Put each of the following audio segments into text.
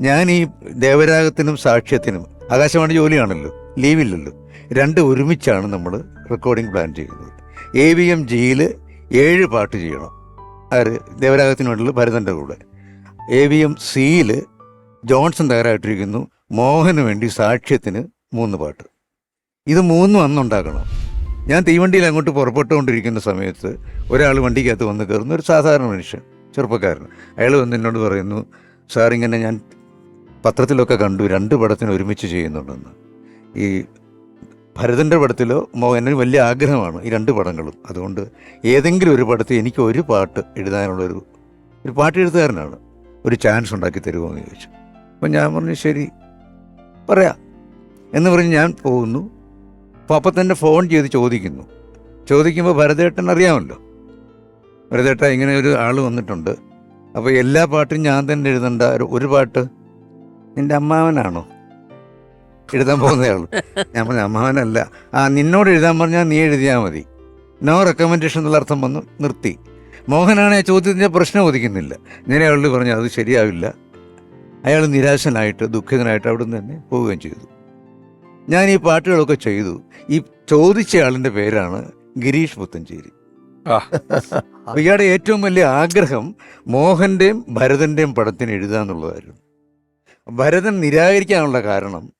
ഞാൻ ഈ ദേവരാഗത്തിനും സാക്ഷ്യത്തിനും ആകാശവാണി ജോലിയാണല്ലോ ലീവില്ലല്ലോ. രണ്ട് ഒരുമിച്ചാണ് നമ്മൾ റെക്കോർഡിംഗ് പ്ലാൻ ചെയ്യുന്നത്. എ വി എം ജിയിൽ ഏഴ് പാട്ട് ചെയ്യണം. ആര്? ദേവരാഗത്തിന് വേണ്ടിയുള്ള ഭരതന്റെ കൂടെ. എ വി എം സിയിൽ ജോൺസൺ തയ്യാറായിട്ടിരിക്കുന്നു. മോഹന് വേണ്ടി സാക്ഷ്യത്തിന് മൂന്ന് പാട്ട്. ഇത് മൂന്നും അന്നുണ്ടാക്കണം ഞാൻ തീവണ്ടിയിൽ അങ്ങോട്ട് പുറപ്പെട്ടുകൊണ്ടിരിക്കുന്ന സമയത്ത് ഒരാൾ വണ്ടിക്കകത്ത് വന്ന് കയറുന്ന ഒരു സാധാരണ മനുഷ്യൻ ചെറുപ്പക്കാരൻ. അയാൾ വന്ന് എന്നോട് പറയുന്നു സാർ ഇങ്ങനെ ഞാൻ പത്രത്തിലൊക്കെ കണ്ടു രണ്ട് പടത്തിന് ഒരുമിച്ച് ചെയ്യുന്നുണ്ടെന്ന്. ഈ ഭരതന്റെ പടത്തിലോ മോഹന് വലിയ ആഗ്രഹമാണ് ഈ രണ്ട് പടങ്ങളും. അതുകൊണ്ട് ഏതെങ്കിലും ഒരു പടത്തിൽ എനിക്ക് ഒരു പാട്ട് എഴുതാനുള്ളൊരു ഒരു പാട്ട് എഴുത്തുകാരനാണ്. ഒരു ചാൻസ് ഉണ്ടാക്കി തരുമോ എന്ന് ചോദിച്ചു. അപ്പം ഞാൻ പറഞ്ഞു ശരി പറയാം. എന്ന് പറഞ്ഞ് ഞാൻ പോകുന്നു. അപ്പോൾ അപ്പം തന്നെ ഫോൺ ചെയ്ത് ചോദിക്കുന്നു. ചോദിക്കുമ്പോൾ ഭരതേട്ടൻ അറിയാമല്ലോ. ഭരതേട്ട ഇങ്ങനെ ഒരു ആൾ വന്നിട്ടുണ്ട്. അപ്പോൾ എല്ലാ പാട്ടും ഞാൻ തന്നെ എഴുതണ്ട ഒരു പാട്ട് നിന്റെ അമ്മാവനാണോ? എഴുതാൻ പോകുന്നയാൾ ഞാൻ പറഞ്ഞു അമ്മാവനല്ല. ആ നിന്നോട് എഴുതാൻ പറഞ്ഞാൽ നീ എഴുതിയാൽ മതി. നോ റെക്കമെൻഡേഷൻ എന്നുള്ള അർത്ഥം വന്നു നിർത്തി. മോഹനാണ് ആ ചോദ്യത്തിന്റെ പ്രശ്നം ഒതുക്കുന്നില്ല നേരെ അയാളോട് പറഞ്ഞു അത് ശരിയാവില്ല. അയാൾ നിരാശനായിട്ട് ദുഃഖിതനായിട്ട് അവിടെ നിന്ന് തന്നെ പോവുകയും ചെയ്തു. ഞാൻ ഈ പാട്ടുകളൊക്കെ ചെയ്തു. ഈ ചോദിച്ച ആളിന്റെ പേരാണ് ഗിരീഷ് പുത്തഞ്ചേരി. ഇയാളുടെ ഏറ്റവും വലിയ ആഗ്രഹം മോഹന്റെയും ഭരതന്റെയും പടത്തിന് എഴുതാന്നുള്ളതായിരുന്നു. ഭരതൻ നിരാകരിക്കാനുള്ള കാരണം.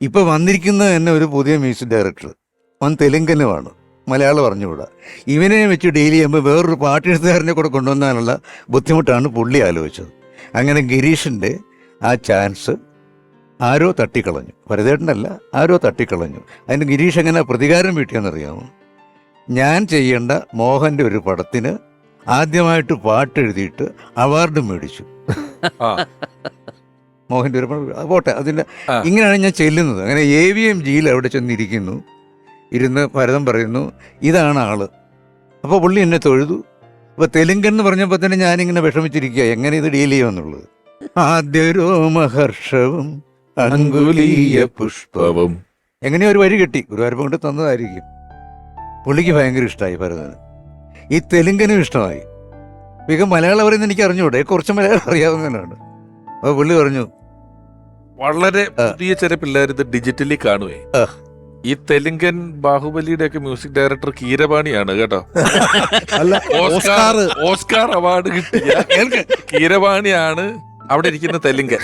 ഇപ്പൊ വന്നിരിക്കുന്ന തന്നെ ഒരു പുതിയ മ്യൂസിക് ഡയറക്ടർ. അവൻ തെലുങ്കനുമാണ്. മലയാളം അറിഞ്ഞുകൂടാ. ഇവനെ വെച്ച് ഡീൽ ചെയ്യുമ്പോൾ വേറൊരു പാട്ടെഴുത്തുകാരനെ കൂടെ കൊണ്ടുവന്നാനുള്ള ബുദ്ധിമുട്ടാണ് പുള്ളി ആലോചിച്ചത്. അങ്ങനെ ഗിരീഷിന്റെ ആ ചാൻസ് ആരോ തട്ടിക്കളഞ്ഞു. ഭരതേട്ടനല്ല ആരോ തട്ടിക്കളഞ്ഞു. അതിന് ഗിരീഷ് എങ്ങനെ പ്രതികാരം വീട്ടിയെന്നറിയാമോ? ഞാൻ ചെയ്യേണ്ട മോഹന്റെ ഒരു പടത്തിന് ആദ്യമായിട്ട് പാട്ട് എഴുതിയിട്ട് അവാർഡ് മേടിച്ചു. മോഹന്റെ ഒരു അത് പോട്ടെ അതിന്റെ ഇങ്ങനെയാണ് ഞാൻ ചെല്ലുന്നത്. അങ്ങനെ എ വി എം ജിയിൽ അവിടെ ചെന്നിരിക്കുന്നു. ഇരുന്ന് ഭരതം പറയുന്നു ഇതാണ് ആൾ. അപ്പോൾ പുള്ളി എന്നെ തൊഴുതു. അപ്പോൾ തെലുങ്കൻ എന്ന് പറഞ്ഞപ്പോൾ തന്നെ ഞാനിങ്ങനെ വിഷമിച്ചിരിക്കുക എങ്ങനെ ഇത് ഡീൽ ചെയ്യുമെന്നുള്ളത്. ആദ്യ രോമഹർഷവും അങ്കുലീയ പുഷ്പവും. എങ്ങനെയോ ഒരു വഴി കിട്ടി ഗുരുവായൂരപ്പം കൊണ്ട് തന്നതായിരിക്കും. പുള്ളിക്ക് ഭയങ്കര ഇഷ്ടമായി ഭരതന്. ഈ തെലുങ്കനും ഇഷ്ടമായി. മിക മലയാളം പറയുന്നത് എനിക്ക് അറിഞ്ഞുകൂടെ കുറച്ച് മലയാളം അറിയാവുന്നതിനാണ് അപ്പോൾ പുള്ളി പറഞ്ഞു വളരെ പുതിയ ചില പിള്ളേർ ഇത് ഡിജിറ്റലി കാണുവേ. ഈ തെലുങ്കൻ ബാഹുബലിയുടെ ഒക്കെ മ്യൂസിക് ഡയറക്ടർ കീരവാണിയാണ് കേട്ടോ ഓസ്കാർ ഓസ്കാർ. അവാർഡ് കിട്ടിയ. കീരവാണിയാണ് അവിടെ ഇരിക്കുന്ന തെലുങ്കൻ.